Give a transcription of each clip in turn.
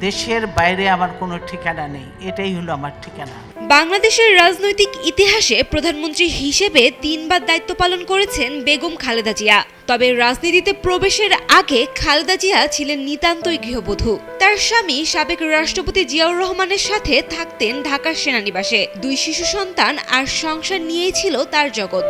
দেশের বাইরে আমার কোনো ঠিকানা নেই, এটাই হলো আমার ঠিকানা। বাংলাদেশের রাজনৈতিক ইতিহাসে প্রধানমন্ত্রী হিসেবে তিনবার দায়িত্ব পালন করেছেন বেগম খালেদা জিয়া। তবে রাজনীতিতে প্রবেশের আগে খালেদা জিয়া ছিলেন নিতান্তই গৃহবধূ। তার স্বামী সাবেক রাষ্ট্রপতি জিয়াউর রহমানের সাথে থাকতেন ঢাকার সেনানিবাসে। দুই শিশু সন্তান আর সংসার নিয়েই ছিল তার জগৎ।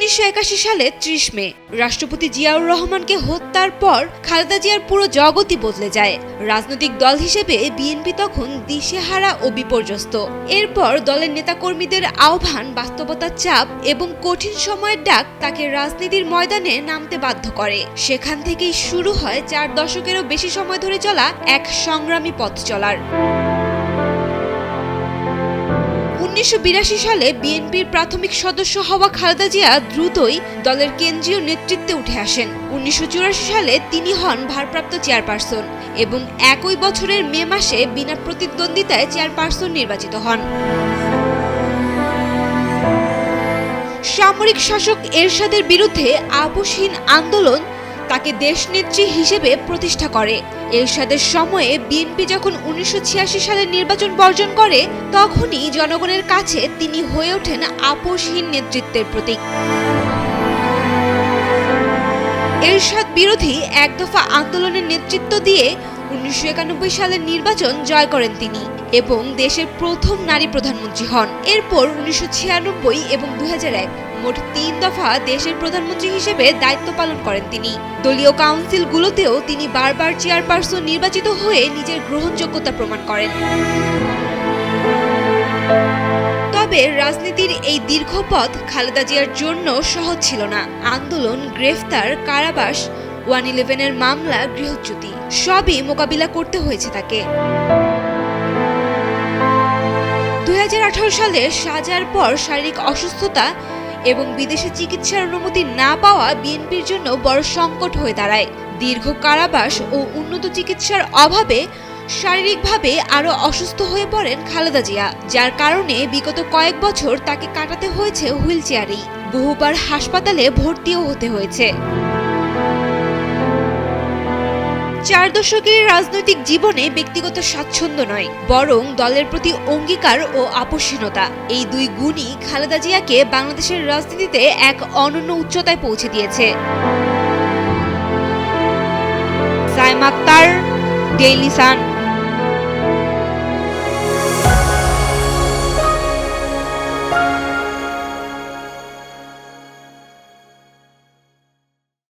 উনিশশো একাশি সালে ত্রিশ মে, রাষ্ট্রপতি জিয়াউর রহমানকে হত্যার পর খালেদা জিয়ার পুরো জগৎই বদলে যায়। রাজনৈতিক দল হিসেবে বিএনপি তখন দিশেহারা ও বিপর্যস্ত। এরপর দলের নেতাকর্মীদের আহ্বান বাস্তবতার চাপ এবং কঠিন সময়ের ডাক তাকে রাজনীতির ময়দানে নামতে বাধ্য করে। সেখান থেকেই শুরু হয় চার দশকেরও বেশি সময় ধরে চলা এক সংগ্রামী পথ চলার। উনিশশো সালে বিএনপির প্রাথমিক সদস্য হওয়া খালেদা জিয়া দ্রুতই দলের কেন্দ্রীয় নেতৃত্বে উঠে আসেন। উনিশশো চুরাশি সালে তিনি হন ভারপ্রাপ্ত চেয়ারপারসন এবং একই বছরের মে মাসে বিনা প্রতিদ্বন্দ্বিতায় চেয়ারপারসন নির্বাচিত হন। সামরিক শাসক এরশাদের বিরুদ্ধে আপোষহীন আন্দোলন তাকে দেশনেত্রী হিসেবে প্রতিষ্ঠা করে। এরশাদের সময়ে বিএনপি যখন উনিশশো ছিয়াশি সালে নির্বাচন বর্জন করে, তখনই জনগণের কাছে তিনি হয়ে ওঠেন আপোষহীন নেতৃত্বের প্রতীক। এরশাদ বিরোধী এক দফা আন্দোলনের নেতৃত্ব দিয়ে উনিশশো একানব্বই সালের নির্বাচন জয় করেন তিনি এবং দেশের প্রথম নারী প্রধানমন্ত্রী হন। এরপর উনিশশো ছিয়ানব্বই এবং দু হাজার এক মোট তিন দফা দেশের প্রধানমন্ত্রী হিসেবে দায়িত্ব পালন করেন তিনি। দলীয় কাউন্সিলগুলোতেও তিনি বারবার চেয়ারপারসন নির্বাচিত হয়ে নিজের গ্রহণযোগ্যতা প্রমাণ করেন। তবে রাজনীতির এই দীর্ঘ পথ খালেদা জিয়ার জন্য সহজ ছিল না। আন্দোলন, গ্রেফতার, কারাবাস ওয়ান ইলেভেনের মামলা, গৃহচ্যুতি, সবই মোকাবিলা করতে হয়েছে তাকে। দুই সালে সাজার পর শারীরিক অসুস্থতা এবং বিদেশে চিকিৎসার অনুমতি না পাওয়া বিএনপির জন্য বড় সংকট হয়ে দাঁড়ায়। দীর্ঘ কারাবাস ও উন্নত চিকিৎসার অভাবে শারীরিকভাবে আরও অসুস্থ হয়ে পড়েন খালেদা জিয়া, যার কারণে বিগত কয়েক বছর তাকে কাটাতে হয়েছে হুইল চেয়ারেই বহুবার হাসপাতালে ভর্তিও হতে হয়েছে। চার দশকের রাজনৈতিক জীবনে ব্যক্তিগত স্বাচ্ছন্দ্য নয়, বরং দলের প্রতি অঙ্গীকার ও আপসীনতা এই দুই গুণই খালেদা জিয়াকে বাংলাদেশের রাজনীতিতে এক অনন্য উচ্চতায় পৌঁছে দিয়েছে। Saim Akhtar, Daily Sun.